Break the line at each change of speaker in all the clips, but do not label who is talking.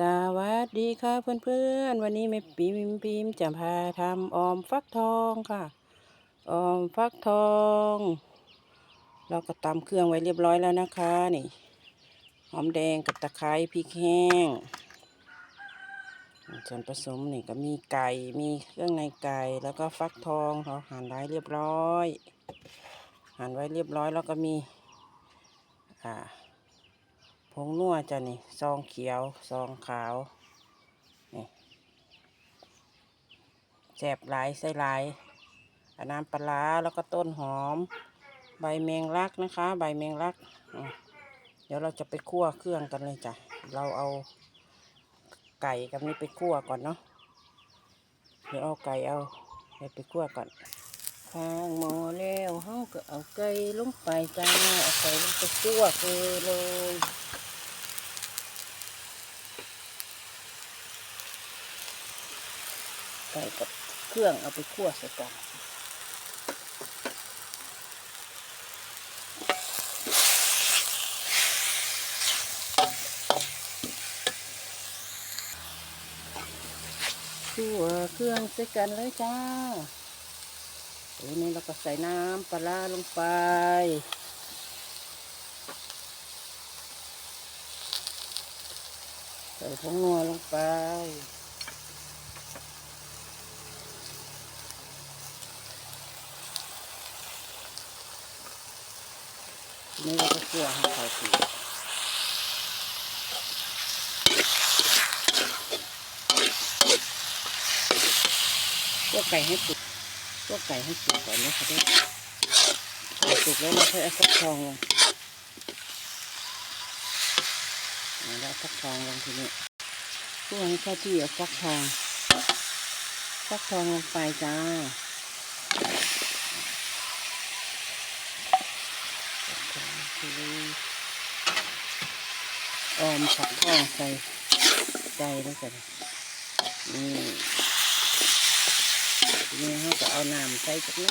สวัสดีค่ะเพื่อนๆ วันนี้แม่ปิมพิมจะพาทำออมฟักทองค่ะ ออมฟักทอง เราก็ตำเครื่องไว้เรียบร้อยแล้วนะคะนี่ หอมแดงกับตะไคร้พริกแห้ง ส่วนผสมนี่ก็มีไก่ มีเครื่องในไก่ แล้วก็ฟักทองเราหั่นไว้เรียบร้อย หั่นไว้เรียบร้อยแล้วก็มี อ่า งนัวจ้ะนี่ซองเขียวซองขาวนี่แสบหลายใส่หลายอันน้ำปลาแล้วก็ต้นหอม ใบแมงลักนะคะ ใบแมงลัก เดี๋ยวเราจะไปคั่วเครื่องกันเลยจ้ะเราเอาไก่กับนี้ไปคั่วก่อนเนาะเดี๋ยวเอาไก่เอาไปคั่วก่อนข้างหม้อแล้วเฮาก็เอาไก่ลงไปจ้าเอาไก่ลงไปคั่วเลย ใส่กับเครื่องเอาไปคั่วใส่กันคั่วเครื่องใส่กันเลยจ้าทีนี้เราก็ใส่น้ำปลาร้าลงไปใส่ผงนัวลงไป นี้เราก็คั่วให้เขาสีคั่วไก่ให้สุกคั่วไก่ให้สุกก่อนนะคะด้วยสุกแล้วเราค่อยเอาฟักทองลงแล้วฟักทองลงทีนี้คั่วให้เข้าที่เอาฟักทองฟักทองลงไปจ้า ออมผักข้อใส่ใจแล้วกันนี่ทีนี้เขาก็เอาน้ำใส่จากน้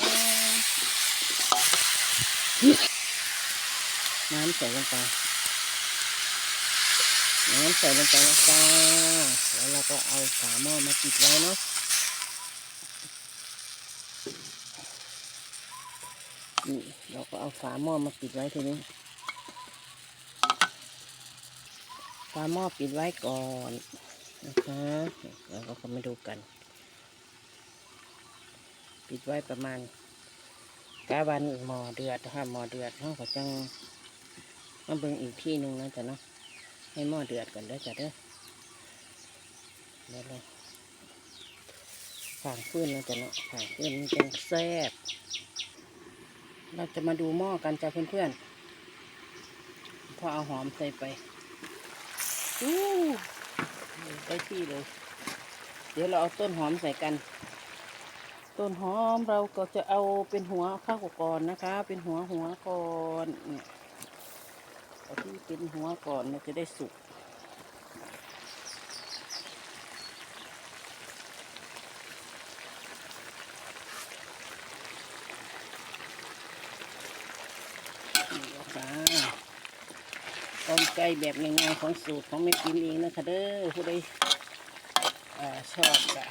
น้ำใส่ลงไปน้ำใส่ลงไปแล้วจ้าแล้วเราก็เอาฝาหม้อมาปิดไว้เนาะ นี่เราก็เอาฝาหม้อมาปิดไว้ทีนี้ ฝาหม้อปิดไว้ก่อนนะคะแล้วก็มาดูกัน ปิดไว้ประมาณกาวันหมอเดือดนะคะหมอเดือดเขาก็จังมาเบิ่งอีกที่หนึ่งนะจ๊ะเนาะให้หม้อเดือดก่อนเด้อจ้ะเด้อเดี๋ยวเลยฝางฟื้นนะจ๊ะเนาะฝางฟื้นมันจังแซ่บ เราจะมาดูหม้อกันจ้ะเพื่อนๆ พอเอาหอมใส่ไปอู้ได้ที่เลย เดี๋ยวเราเอาต้นหอมใส่กัน ต้นหอมเราก็จะเอาเป็นหัวข้าวก่อนนะคะ เป็นหัวหัวก่อนเนี่ยเอาที่เป็นหัวก่อนมันจะได้สุก นี่ค่ะต้มไก่แบบง่ายๆของสูตรของแม่กินเองนะคะเด้อผู้ใดอชอบก็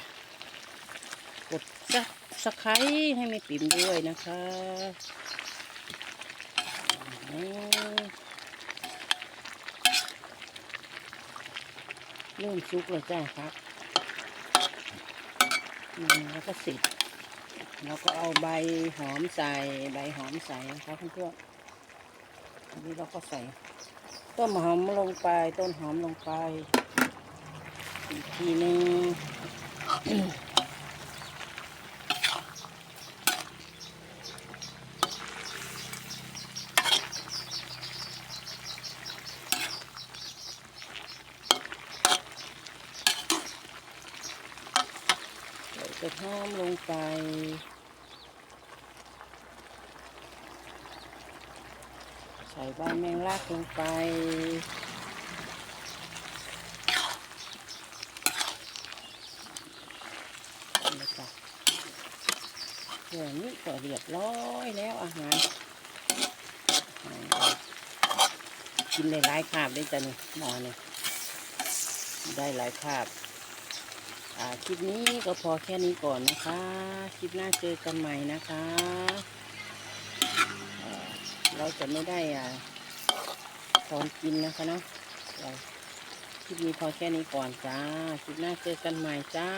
กดซับสไครให้แม่ปิ่มด้วยนะคะเริ่มซุกแล้วจ้าครับแล้วก็สิบแล้วก็เอาใบหอมใส่ใบหอมใส่นะคะเพื่อน อันนี้เราก็ใส่ต้นหอมลงไป ต้นหอมลงไป อีกทีนึงใส่กระท่อมลงไป ใส่ใบแมงลักลงไป นี่จ้ะเดี๋ยวนี้ก็เรียบร้อยแล้วอาหาร กินได้หลายคาบได้จ้ะนี่หมอนี่ได้หลายภาพคลิปนี้ก็พอแค่นี้ก่อนนะคะ คลิปหน้าเจอกันใหม่นะคะ เราจะไม่ได้อ่าตอนกินนะคะเนาะคลิปนี้พอแค่นี้ก่อนจ้า คลิปหน้าเจอกันใหม่จ้า